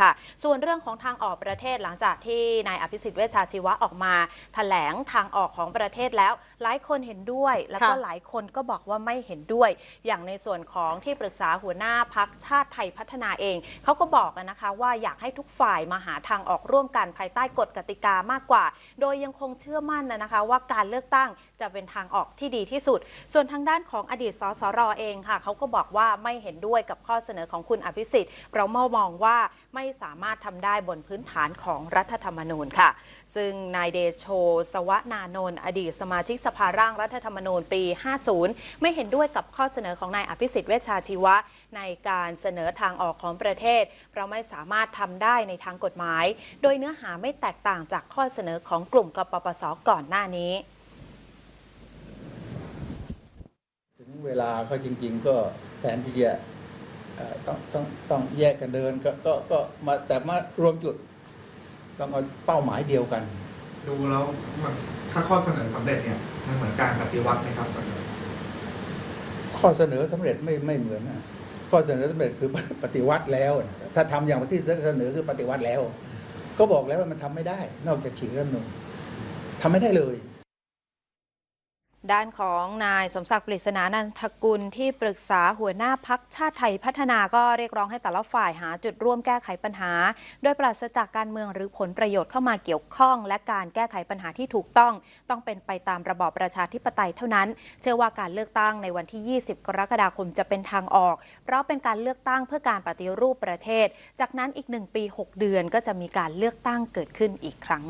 ค่ะ ส่วนเรื่องของทางออกประเทศหลังจากที่นายอภิสิทธิ์เวชชาชีวะออกมาแถลงทางออกของประเทศแล้ว หลายคนเห็นด้วย แล้วก็ค่ะหลายคนก็บอกว่าไม่เห็นด้วย อย่างในส่วนของที่ปรึกษาหัวหน้าพักชาติไทยพัฒนาเองเขาก็บอกกันนะคะว่าอยากให้ทุกฝ่ายมาหาทางออกร่วมกันภายใต้กฎกติกามากกว่า โดยยังคงเชื่อมั่นนะคะ ว่าการเลือกตั้งจะเป็นทางออกที่ดีที่สุด ส่วนทางด้านของอดีตสสรเองค่ะเขาก็บอกว่าไม่เห็นด้วยกับข้อเสนอของคุณอภิสิทธิ์เพราะมองว่าไม่ไม่สามารถทำได้บนพื้นฐานของรัฐธรรมนูญค่ะ ซึ่งนายเดโชสวนานนท์อดีตสมาชิกสภาร่างรัฐธรรมนูญปี 50 ไม่เห็นด้วยกับข้อเสนอของนายอภิสิทธิ์เวชชาชีวะ ในการเสนอทางออกของประเทศ เพราะไม่สามารถทำได้ในทางกฎหมาย โดยเนื้อหาไม่แตกต่างจากข้อเสนอของกลุ่มกปปสก่อนหน้านี้ถึงเวลาเขาจริง ๆ ก็แทนที่จะ ต้องต้องต้องแยกกันเดินก็ก็ก็มาแต่มารวมจุด ต้องเอาเป้าหมายเดียวกัน ดูแล้วมันถ้าข้อเสนอสำเร็จเนี่ยมันเหมือนการปฏิวัติไหมครับ ข้อเสนอสำเร็จไม่ไม่เหมือนนะข้อเสนอสำเร็จคือปฏิวัติแล้วนะถ้าทำอย่างที่เสนอคือปฏิวัติแล้ว ก็บอกแล้วว่ามันทำไม่ได้ นอกจากฉีกรัฐธรรมนูญทำไม่ได้เลย ด้านของนายสมศักดิ์ปริศนานันทกุลที่ปรึกษาหัวหน้าพักชาติไทยพัฒนาก็เรียกร้องให้แต่ละฝ่ายหาจุดร่วมแก้ไขปัญหา โดยปราศจากการเมืองหรือผลประโยชน์เข้ามาเกี่ยวข้อง และการแก้ไขปัญหาที่ถูกต้อง ต้องเป็นไปตามระบอบประชาธิปไตยเท่านั้น เชื่อว่าการเลือกตั้งในวันที่ 20 กรกฎาคมจะเป็นทางออก เพราะเป็นการเลือกตั้งเพื่อการปฏิรูปประเทศ จากนั้นอีกหนึ่งปี 6 เดือนก็จะมีการเลือกตั้งเกิดขึ้นอีกครั้ง